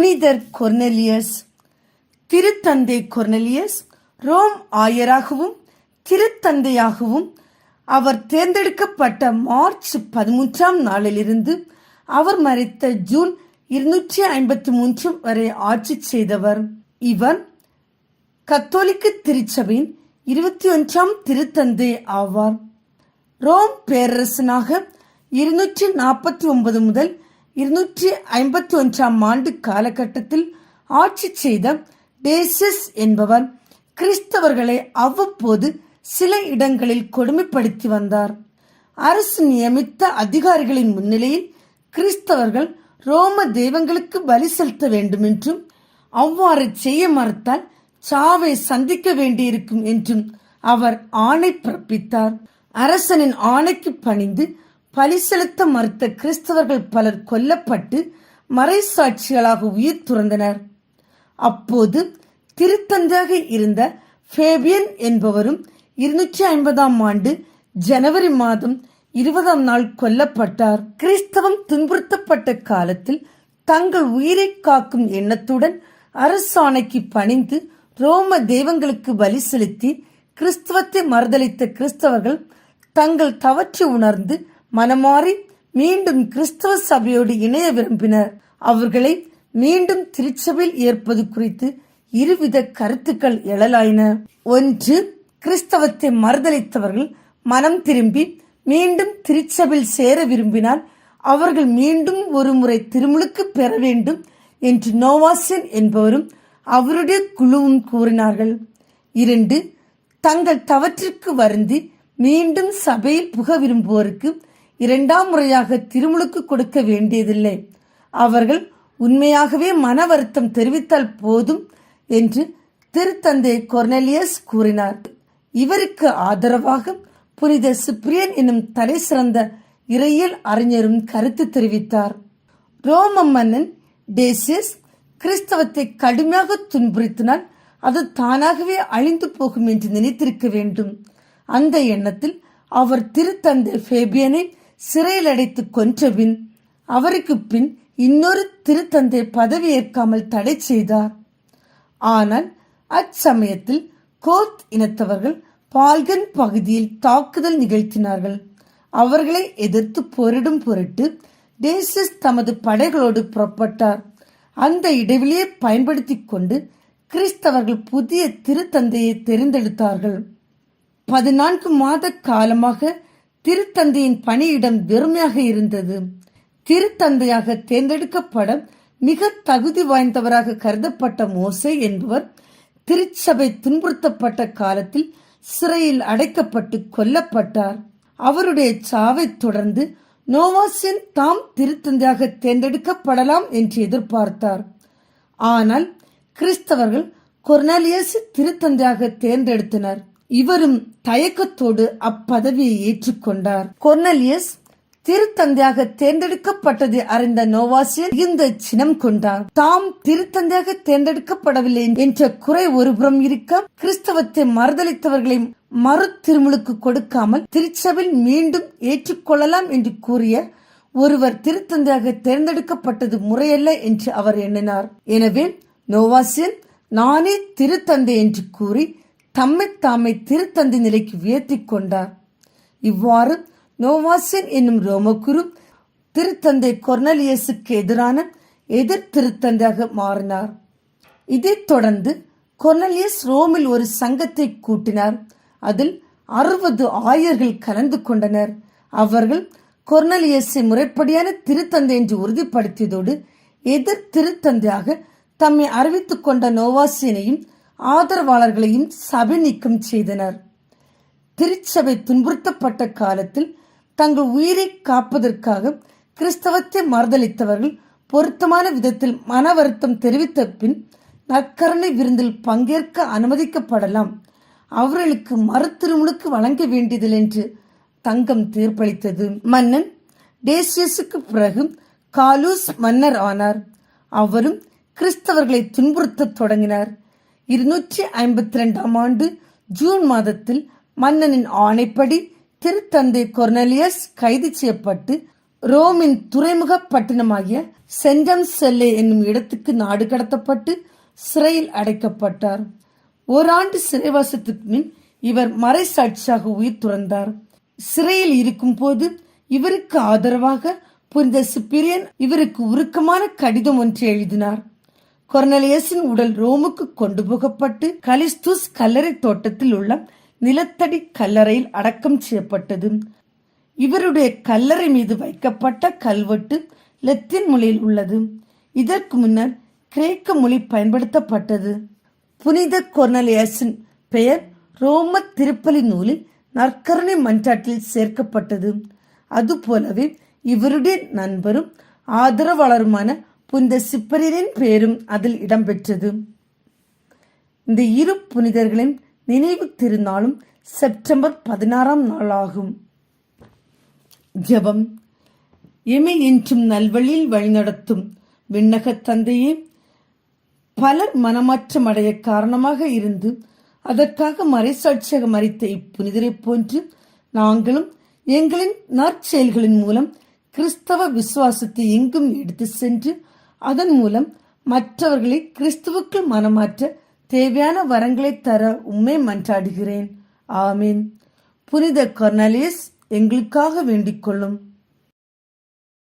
புனிதர் கொர்னெலியஸ் திருத்தந்தை கொர்னெலியஸ் ரோம் ஆயராகவும் திருத்தந்தையாகவும் அவர் தேர்ந்தெடுக்கப்பட்ட மார்ச் பதிமூன்றாம் நாளிலிருந்து அவர் மறைத்த ஜூன் இருநூற்றி ஐம்பத்தி மூன்று வரை ஆட்சி செய்தவர். இவர் கத்தோலிக்க திருச்சபையின் இருபத்தி ஒன்றாம் திருத்தந்தை ஆவார். ரோம் பேரரசனாக இருநூற்றி நாற்பத்தி ஒன்பது முதல் இருநூற்றி ஐம்பத்தி ஒன்றாம் ஆண்டு காலகட்டத்தில் ஆட்சி செய்த டேசஸ் என்பவர் கிறிஸ்தவர்களை அவ்வப்போது சில இடங்களில் கொடுமைப்படுத்தி வந்தார். அரசு நியமித்த அதிகாரிகளின் முன்னிலையில் கிறிஸ்தவர்கள் ரோம தெய்வங்களுக்கு பலி செலுத்த வேண்டும் என்றும் அவ்வாறு செய்ய மறுத்தால் சாவை சந்திக்க வேண்டியிருக்கும் என்றும் அவர் ஆணை பிறப்பித்தார். அரசனின் ஆணைக்கு பணிந்து பலி செலுத்த மறுத்த கிறிஸ்தவர்கள் பலர் கொல்லப்பட்டு மறைசாட்சிகளாக உயிர் துறந்தனர். அப்போது திருத்தந்தையாக இருந்த ஃபேபியன் என்பவரும் இருநூற்றி ஐம்பதாம் ஆண்டு ஜனவரி மாதம் இருபதாம் நாள் கொல்லப்பட்டார். கிறிஸ்தவம் துன்புறுத்தப்பட்ட காலத்தில் தங்கள் உயிரை காக்கும் எண்ணத்துடன் அரசாணைக்கு பணிந்து ரோம தெய்வங்களுக்கு பலி செலுத்தி கிறிஸ்தவத்தை மறுதளித்த கிறிஸ்தவர்கள் தங்கள் தவற்றை உணர்ந்து மனமாறி மீண்டும் கிறிஸ்தவ சபையோடு இணைய விரும்பினர். அவர்களை மீண்டும் திருச்சபையில் ஏற்பது குறித்து இருவித கருத்துக்கள் எழலாயின. ஒன்று கிறிஸ்தவத்தை மறுதளித்தவர்கள் மனம் திரும்பி மீண்டும் திருச்சபையில் சேர விரும்பினால் அவர்கள் மீண்டும் ஒரு முறை திருமுழுக்கு பெற வேண்டும் என்று நோவாசன் என்பவரும் அவருடைய குழுவும் கூறினார்கள். இரண்டு தங்கள் தவற்றிற்கு வருந்தி மீண்டும் சபையில் புக விரும்புவோருக்கு இரண்டாம் முறையாக திருமுழுக்கு கொடுக்க வேண்டியதில்லை. அவர்கள் உண்மையாகவே மன வருத்தம் தெரிவித்தால் போதும் என்று திருத்தந்தை கொர்னெலியஸ் கூறினார். இவருக்கு ஆதரவாக புனித சிப்ரியன் என்னும் தலை சிறந்த இறையியல் அறிஞரும் கருத்து தெரிவித்தார். ரோம மன்னன் டேசியஸ் கிறிஸ்தவத்தை கடுமையாக துன்புறுத்தினால் அது தானாகவே அழிந்து போகும் என்று நினைத்திருக்க வேண்டும். அந்த எண்ணத்தில் அவர் திருத்தந்தை ஃபேபியனை சிறையில் அடைத்து கொன்றபின் அவருக்கு பின் இன்னொரு திருத்தந்தை பதவியேற்காமல் தடை செய்தார். ஆனால் அச்சமயத்தில் கோத் இனத்தவர்கள் பால்கன் பகுதியில் தாக்குதல் நிகழ்த்தினார்கள். அவர்களை எதிர்த்து போரிடும் பொருட்டு டேசிஸ் தமது படைகளோடு புறப்பட்டார். அந்த இடைவெளியை பயன்படுத்தி கொண்டு கிறிஸ்தவர்கள் புதிய திருத்தந்தையை தெரிந்தெடுத்தார்கள். பதினான்கு மாத காலமாக திருத்தந்தையின் பணியிடம் வெறுமையாக இருந்தது. திருத்தந்தையாக தேர்ந்தெடுக்கப்பட மிக தகுதி வாய்ந்தவராக கருதப்பட்ட மோசே என்பவர் திருச்சபை துன்புறுத்தப்பட்ட காலத்தில் சிறையில் அடைக்கப்பட்டு கொல்லப்பட்டார். அவருடைய சாவைத் தொடர்ந்து நோவாசின் தாம் திருத்தந்தையாக தேர்ந்தெடுக்கப்படலாம் என்று எதிர்பார்த்தார். ஆனால் கிறிஸ்தவர்கள் கொர்னாலியஸ் திருத்தந்தையாக தேர்ந்தெடுத்தனர். இவரும் தயக்கத்தோடு அப்பதவியை ஏற்றுக்கொண்டார். கொர்னலியஸ் திருத்தந்தையாக தேர்ந்தெடுக்கப்பட்டதை அறிந்த நோவாசியன் மிகுந்த சினம் கொண்டார். தாம் திருத்தந்தையாக தேர்ந்தெடுக்கப்படவில்லை என்ற குறை ஒருபுறம் இருக்க கிறிஸ்தவத்தை மறுதளித்தவர்களை மறு திருமுழுக்கு கொடுக்காமல் திருச்சபையில் மீண்டும் ஏற்றுக்கொள்ளலாம் என்று கூறிய ஒருவர் திருத்தந்தையாக தேர்ந்தெடுக்கப்பட்டது முறையல்ல என்று அவர் எண்ணினார். எனவே நோவாசியன் நானே திருத்தந்தை என்று கூறி தம்மை தாமை திருத்தந்தை நிலைக்கு உயர்த்தி கொண்டார். இவ்வாறு நோவாசின் என்னும் ரோமகுரு திருத்தந்தை கொர்னலியஸுக்கு எதிரான எதிர் திருத்தந்தையாக மாறினார். இதைத் தொடர்ந்து கொர்னலியஸ் ரோமில் ஒரு சங்கத்தை கூட்டினார். அதில் அறுபது ஆயர்கள் கலந்து கொண்டனர். அவர்கள் கொர்னலியஸை முறைப்படியான திருத்தந்தை என்று உறுதிப்படுத்தியதோடு எதிர் திருத்தந்தையாக தம்மை அறிவித்துக் கொண்ட நோவாசினையும் ஆதரவாளர்களையும் சபை நீக்கம் செய்தனர். திருச்சபை துன்புறுத்தப்பட்ட காலத்தில் தங்கள் உயிரை காப்பதற்காக கிறிஸ்தவத்தை மறுதளித்தவர்கள் பொருத்தமான விதத்தில் மன வருத்தம் தெரிவித்த பின் நற்கரணை விருந்தில் பங்கேற்க அனுமதிக்கப்படலாம். அவர்களுக்கு மறுத்திருமுழுக்கு வழங்க வேண்டியதில்லை என்று தங்கம் தீர்ப்பளித்தது. மன்னன் டேசியஸுக்கு பிறகு காலூஸ் மன்னர் ஆனார். அவரும் கிறிஸ்தவர்களை துன்புறுத்தத் தொடங்கினார். இருநூற்றி ஐம்பத்தி ரெண்டாம் ஆண்டு ஜூன் மாதத்தில் மன்னனின் ஆணைப்படி திருத்தந்தை கொர்னலியஸ் கைது செய்யப்பட்டு ரோமின் துறைமுக பட்டணமாகிய சென்டம் செல்லே என்னும் இடத்துக்கு நாடு கடத்தப்பட்டு சிறையில் அடைக்கப்பட்டார். ஓராண்டு சிறைவாசத்துக்கு பின் இவர் மறைசாட்சியாக உயிர் துறந்தார். சிறையில் இருக்கும் போது இவருக்கு ஆதரவாக புரிந்த சிப்பிரியன் இவருக்கு உருக்கமான கடிதம் ஒன்று எழுதினார். கொர்னலியஸின் உடல் ரோமுக்கு கொண்டு போகப்பட்டு கலிஸ்துஸ் கல்லறை தோட்டத்தில் உள்ள நிலத்தடி கல்லறையில் அடக்கம் செய்யப்பட்டது. இவருடைய கல்லறை மீது வைக்கப்பட்ட கல்வெட்டு லத்தீன் மொழியில் உள்ளது. இதற்கு முன்னர் கிரேக்க மொழி பயன்படுத்தப்பட்டது. புனித கொர்னலியஸின் பெயர் ரோம திருப்பலி நூலில் நற்கருணை மன்றாட்டில் சேர்க்கப்பட்டது. அதுபோலவே இவருடைய நண்பரும் ஆதரவாளருமான புனித சிப்பரின் பெயரும் அதில் இடம்பெற்றது. இந்த இரு புனிதர்களின் நினைவு திருநாளும் செப்டம்பர் பதினாறாம் நாளாகும். ஜெபம். எமை என்றும் நல்வழியில் வழிநடத்தும் விண்ணக தந்தையே பலர் மனமாற்றம் அடைய காரணமாக இருந்து அதற்காக மறைசாட்சியாக மறித்த இப்புனிதரைப் போன்று நாங்களும் எங்களின் நற்செயல்களின் மூலம் கிறிஸ்தவ விசுவாசத்தை எங்கும் எடுத்து சென்று அதன் மூலம் மற்றவர்களை கிறிஸ்துவுக்குள் மனமாற்ற தேவையான வரங்களை தர உம்மை மன்றாடுகிறேன். ஆமீன். புனித கொர்னலியஸ் எங்களுக்காக வேண்டிக் கொள்ளும்.